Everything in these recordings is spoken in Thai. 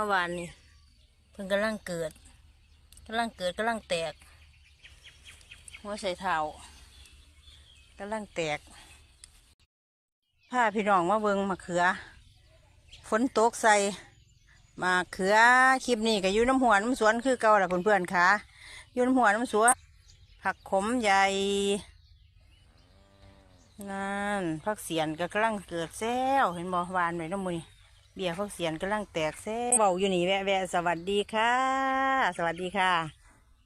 มื่อวานนี่เพิ่งกำลังเกิดกำลังเกิดกำลังแตกหัวใส่เท้ากำลังแตกพาพี่น้องมาเบิงมะเขือฝนตกใส่มะเขือคลิปนี้ก็อยู่น้ำหัวน้ำสวนคือเก่าแหละเพื่อนๆค่ะอยู่น้ำหัวน้ำสวนผักขมใหญ่นั่นผักเสียนก็กำลังเกิดแซวเห็นบ่หวานไว้น้ำมือ เบี้ยผักเสียนกำลังแตกแซวเบาอยู่นี่แวะแวะสวัสดีค่ะ สวัสดีค่ะ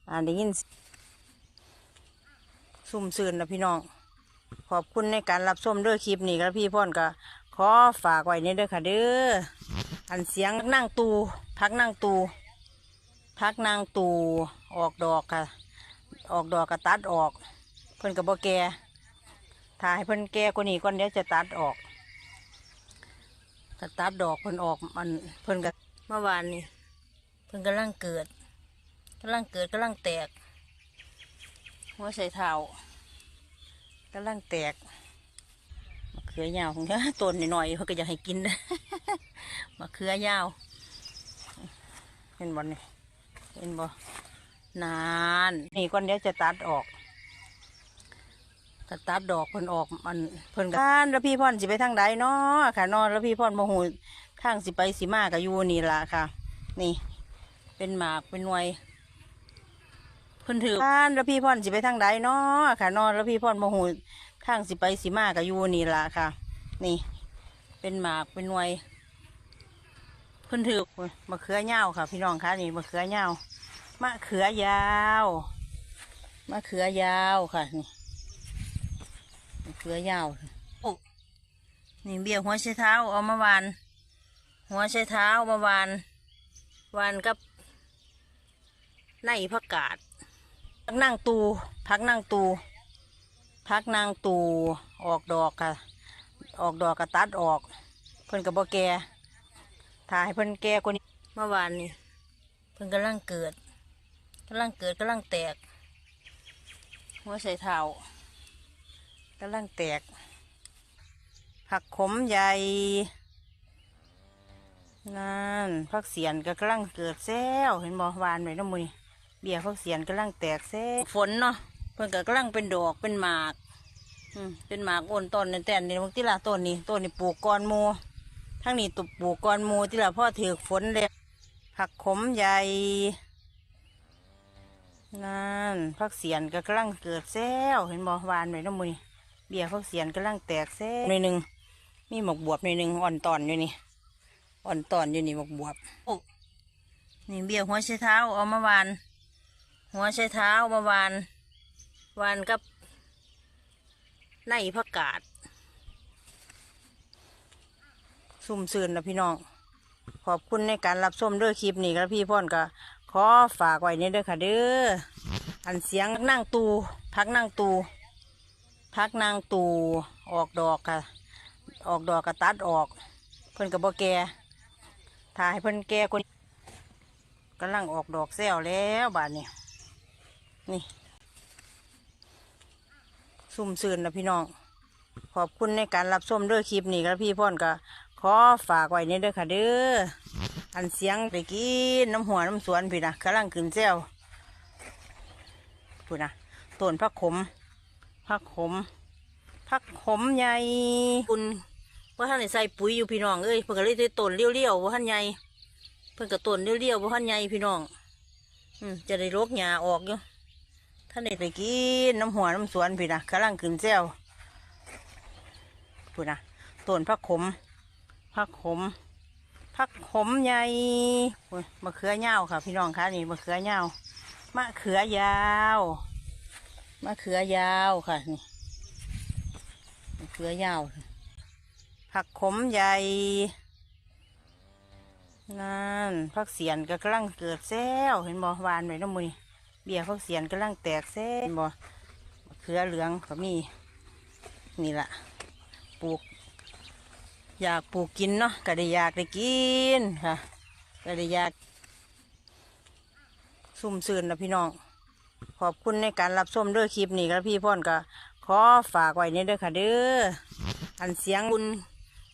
อ่าได้ยินซุ่มซื่นนะพี่น้อง ขอบคุณในการรับชมด้วยคลิปนี้ครับพี่พ่อนก็ขอฝากไว้ในเด้อค่ะเด้ออันเสียงนั่งตูพักนั่งตูพักนั่งตูออกดอกค่ะ ออกดอกก็ตัดออก เพิ่นกับบ่แก่ถ้าให้เพิ่นแก่กว่านี้ก่อนเดี๋ยวจะตัดออก ตัดดอกเพิ่นออกมันเพิ่นก็เมื่อวานนี่เพิ่นกำลังเกิดกำลังเกิดกำลังแตก หัวใส่เท้ากำลังแตกมะเขือยาวของเธอต้นหน่อยๆเขาก็อยากให้กินมะเขือยาว เห็นบ่นี่เห็นบ่นาน นี่ก่อนเดี๋ยวจะตัดออก ถ้าตัดดอกเพิ่นออกมันเพิ่นก็แล้วพี่พ่อนสิไปทางใดเนาะค่ะนอนแล้วพี่พ่อนโมโหทางสิไปสิมากับยูนี่ล่ะค่ะ นี่ เป็นหมากเป็นหน่วยเพิ่นถือบ้านแล้วพี่พ่อนสิไปทางใดเนาะค่ะนอนแล้วพี่พ่อนโมโหทางสิไปสิมากับยูนี่ล่ะค่ะ นี่ เป็นหมากเป็นหน่วยเพิ่นถือมะเขือเน่าค่ะ พี่น้องคะนี่มะเขือเน่ามะเขือยาวมะเขือยาวค่ะนี่ มะเขือยาวโอ้นี่เบี้ยหัวใช้เท้าเอามาวาน หัวใช้เท้ามาวานวานกับในผักกาดพักนั่งตูพักนั่งตูพักนั่งตูออกดอกค่ะ ออกดอกก็ตัดออก เพิ่นกับบ่แก่ถ่ายเพิ่นแก่กว่านี้เมื่อวานนี่เพิ่นกำลังเกิดกำลังเกิดกำลังแตกหัวใส่เท้า กำลังแตก ผักขมใหญ่นั่นผักเสียนก็กำลังเกิดแซวเห็นบ่หวานไว้น้ำมือเบี้ยเขาเสียนกำลังแตกแซ่ฝนเนาะเพิ่นก็กำลังเป็นดอกเป็นหมากอืมเป็นหมากโอนต้นนี่แต่นี่บางทีละต้นนี่ต้นนี่ปลูกก้อนหมูทั้งนี้ตุบปลูกก้อนหมูที่ละพ่อถือฝนเลยผักขมใหญ่นั่นผักเสียนก็กำลังเกิดแซวเห็นบ่หวานไว้น้ำมือ เบี้ยเขาเสียนกำลังแตกแซ่หน่อยหนึ่งมีหมกบวบหน่อยหนึ่งอ่อนตอนอยู่นี่อ่อนตอนอยู่นี่หมกบวบโอ้นี่เบี้ยหัวใช้เท้าเอามาวาน หัวใช้เท้ามาวานวานกับในผักกาดซุ่มซื่นนะพี่น้อง ขอบคุณในการรับชมเด้วยคลิปนี้ครับพี่พ่อนก็ขอฝากไว้ในเด้อค่ะเด้ออันเสียงนั่งตูพักนั่งตู พักนั่งตูออกดอกค่ะ ออกดอกก็ตัดออก เพิ่นกับบ่แก่ถ่ายเพิ่นแก่กว่านี้กำลังออกดอกแซวแล้วบาดนี้นี่ซุ่มซื่นนะพี่น้อง ขอบคุณในการรับชมด้วยคลิปนี้ครับพี่พ่อนก็ขอฝากไว้ในเด้อค่ะเด้ออันเสียงไปกินน้ำหัวน้ำสวนพี่นะกำลังขึ้นแซวพูดนะต้นพักขม พักขมพักขมใหญ่คุณว่าท่านได้ใส่ปุ๋ยอยู่พี่น้องเอ้ยเพิ่นก็เลยได้ต้นเลี้ยวๆว่าท่านใหญ่เพิ่นก็ต้นเลี้ยวๆว่าท่านใหญ่พี่น้อง อืมจะได้รกหญ้าออกอยู่ท่านได้ไปกินน้ำหัวน้ำสวนพี่นะกำลังขึ้นแซวพูดนะต้นพักขมพักขมพักขมใหญ่โอ้ยมะเขือยาวค่ะ พี่น้องคะนี่มะเขือยาวมะเขือยาว มะเขือยาวค่ะนี่มะเขือยาว ผักขมใหญ่นั่นผักเสียนก็กำลังเกิดแซวเห็นบ่หวานไว้น้ำมือนี่เบี้ยเขาเสียนกำลังแตกเส้นบ่มะเขือเหลืองก็มีนี่ละปลูก อยากปลูกกินเนาะก็ได้อยากได้กินค่ะก็ได้อยากซุ่มซื่นนะพี่น้อง ขอบคุณในการรับชมด้วยคลิปนี้ครับพี่พ่อนก็ขอฝากไว้ในเด้อค่ะเด้ออันเสียงคุณ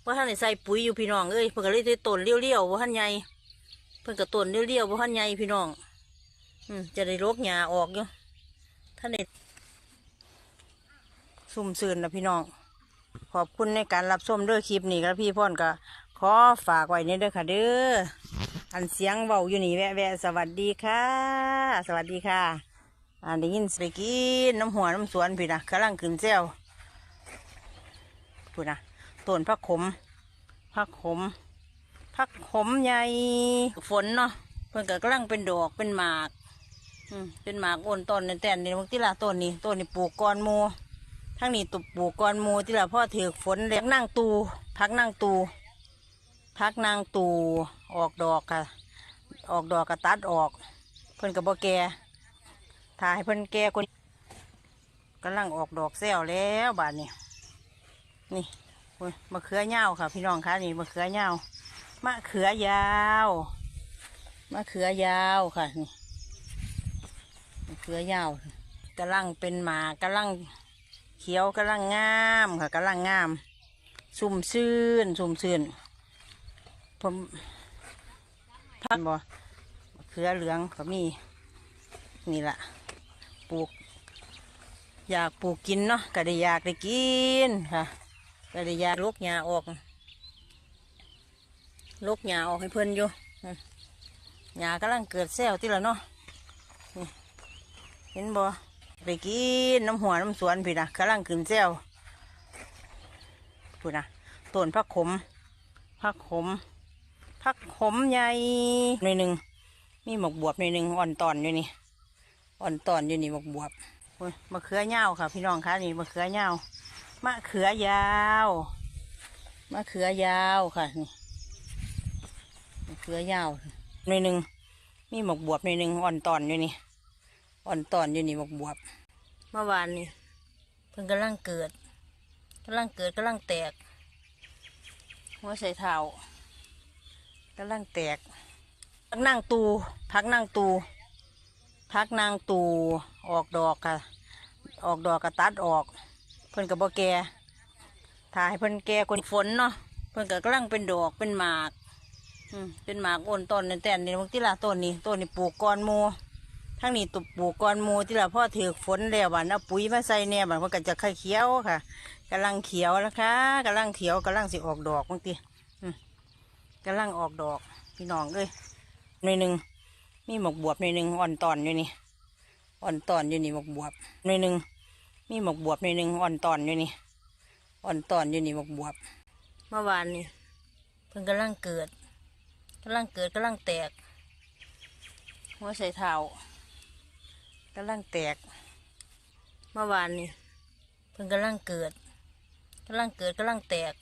ว่าะท่านใส่ปุ๋ยอยู่พี่น้องเอ้ยเพิ่นก็เลยได้ต้นเลี้ยวๆว่าท่านใหญ่เพิ่นกระต้นเรียวๆบ่ทันใหญ่พี่น้อง อืมจะได้รกหญ้าออกอยู่ท่านเด็ซุ่มซื่นนะพี่น้อง ขอบคุณในการรับชมด้อคลิปนี้ครับพี่พ่อนก็ขอฝากไว้ในเด้อค่ะเด้ออันเสียงเบาอยู่นี่แวะแวะสวัสดีค่ะ สวัสดีค่ะ อันได้ยินไปกินน้ำหัวน้ำสวนพี่นะกำลังขึ้นเซลพูดนะต้นพักขมพักขมพักขมใหญ่ฝนเนาะเพิ่นก็กำลังเป็นดอกเป็นหมากอืมเป็นหมากโอนต้นในแต่นนี่บางทีละต้นนี้ต้นนี้ปลูกก้อนมูทั้งนี้ตุบปลูกก้อนมูที่ละพ่อถือฝนเล็กนั่งตู พักนั่งตูพักนั่งตูออกดอกค่ะ ออกดอกก็ตัดออก เพิ่นกับบ่แก ถ่ายเพิ่นแก่คนกำลังออกดอกแซวแล้วบาดนี้นี่มะเขือยาวค่ะ พี่น้องคะนี่มะเขือยาวมะเขือยาวมะเขือยาวค่ะนี่มะเขือยาวกำลังเป็นหมากำลังเขียวกำลังงามค่ะกำลังงาม สุ่มซื่นสุ่มซื่นผมพันบ่เขือเหลืองก็มีนี่แหละ ปลูก อยากปลูกกินเนาะก็ได้อยากได้กินค่ะก็ได้อยากลูกหญ้าออกลูกหญ้าออกให้เพิ่นอยู่หญ้ากำลังเกิดแซวที่ละเนาะเห็นบ่ไปกินน้ำหัวน้ำสวนพี่นะกำลังขึ้นเซลพูดนะต้นพักขมพักขมพักขมใหญ่หน่อยหนึ่งมีหมกบวบหน่อยหนึ่งอ่อนตอนอยู่นี่ อ่อนตอนอยู่นี่หมกบวบมะเขือยาวค่ะ พี่น้องคะนี่มะเขือยาวมะเขือยาวมะเขือยาวค่ะนี่มะเขือยาวหน่อยหนึ่งมีหมกบวบหน่อยหนึ่งอ่อนตอนอยู่นี่อ่อนตอนอยู่นี่บกบวบ เมื่อวานนี่เพิ่งกำลังเกิดกำลังเกิดกำลังแตกหัวใส่เท้ากำลังแตกพักนั่งตูพักนั่งตู พักนั่งตูออกดอกค่ะออกดอกกระตัดออก เพิ่นกับบ่แก่ถ่ายเพิ่นแก่คนฝนเนาะเพิ่นก็กำลังเป็นดอกเป็นหมากอืมเป็นหมากโอนต้นในแต่นนี่บางทีละต้นนี้ต้นนี้ปลูกก้อนมูทั้งนี้ตุบปลูกก้อนมูที่เราพ่อถือฝนแล้วบันเอาปุ๋ยมาใส่เนี่ยบันมันก็จะค่อยเขียวค่ะกำลังเขียวนะคะกำลังเขียวกำลังสิออกดอกบางทีอืมกำลังออกดอกพี่น้องเอ้ยหน่อยหนึ่ง มีหมกบวบหน่อยหนึ่งอ่อนตอนอยู่นี่อ่อนตอนอยู่นี่หมกบวบหน่อยหนึ่งมีหมกบวบหน่อยหนึ่งอ่อนตอนอยู่นี่อ่อนตอนอยู่นี่หมกบวบเมื่อวานนี่เพิ่งกำลังเกิดกำลังเกิดกำลังแตกหัวใส่เท้ากำลังแตกเมื่อวานนี่เพิ่งกำลังเกิดกำลังเกิดกำลังแตก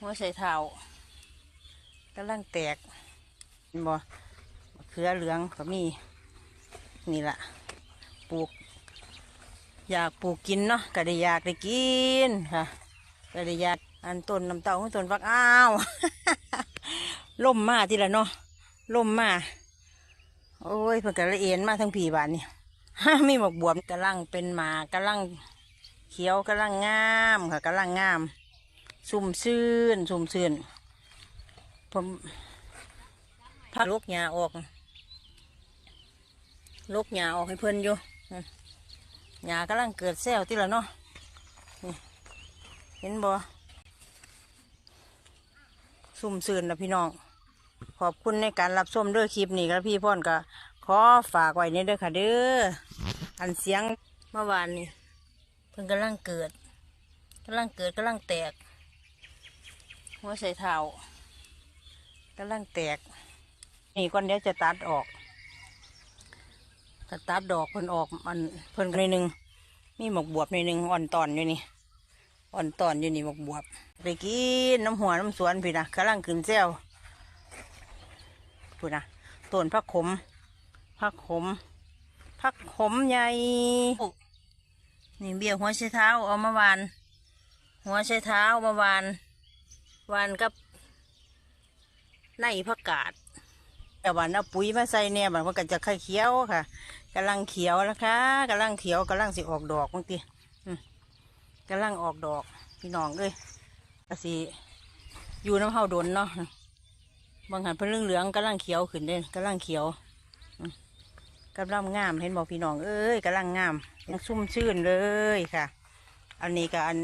หัวใส่เท้ากำลังแตกบ่ ขือเหลืองก็มีนี่ละปลูก อยากปลูกกินเนาะก็ได้อยากได้กินค่ะก็ได้อยากอันต้นน้ำเต้าของต้นฟักอ้าวล่มมาทีละเนาะล่มมาโอ้ยเพิ่นกละเอ็นมาทั้งผีบานนี่ไมีหมกบวมกำลังเป็นหมากำลังเขียวกำลังงามค่ะกำลังงาม สุ่มซื่นสุ่มซื่นผมพักลูกหญ้าออก ลูกหญ้าออกให้เพิ่นอยู่หญ้ากำลังเกิดแซวที่ละเนาะเห็นบ่สุ่มซื่นนะพี่น้อง ขอบคุณในการรับชมด้อคลิปนี้ครับพี่พ่อนก็ขอฝากไว้ในเด้อค่ะเด้ออันเสียงเมื่อวานนี่เพิ่งกำลังเกิดกำลังเกิดกำลังแตกหัวใส่เท้ากำลังแตก นี่ก่อนเดี๋ยวจะตัดออก ถ้าตัดดอกเพิ่นออกมันเพิ่นหน่อยหนึ่งมีหมกบวบหน่อยหนึ่งอ่อนตอนอยู่นี่อ่อนตอนอยู่นี่หมกบวบไปกินน้ำหัวน้ำสวนพี่นะกำลังขึ้นเซลพูดนะต้นพักขมพักขมพักขมใหญ่นี่เบี้ยหัวใช้เท้าเอามาวาน หัวใช้เท้าเอามาวานวานกับในผักกาด แต่วานเอาปุ๋ยมาใส่เนี่ยมันก็จะค่อยเขียวค่ะกำลังเขียวนะคะกำลังเขียวกำลังสิออกดอกบางทีอืมกำลังออกดอกพี่น้องเอ้ยกสิอยู่น้ำเฮาดนเนาะบางหันเพิ่นเหลืองๆกำลังเขียวขึ้นเด้กำลังเขียวกำลังงามเห็นบอกพี่น้องเอ้ยกำลังงามยังชุ่มชื่นเลยค่ะ อันนี้ก็อัน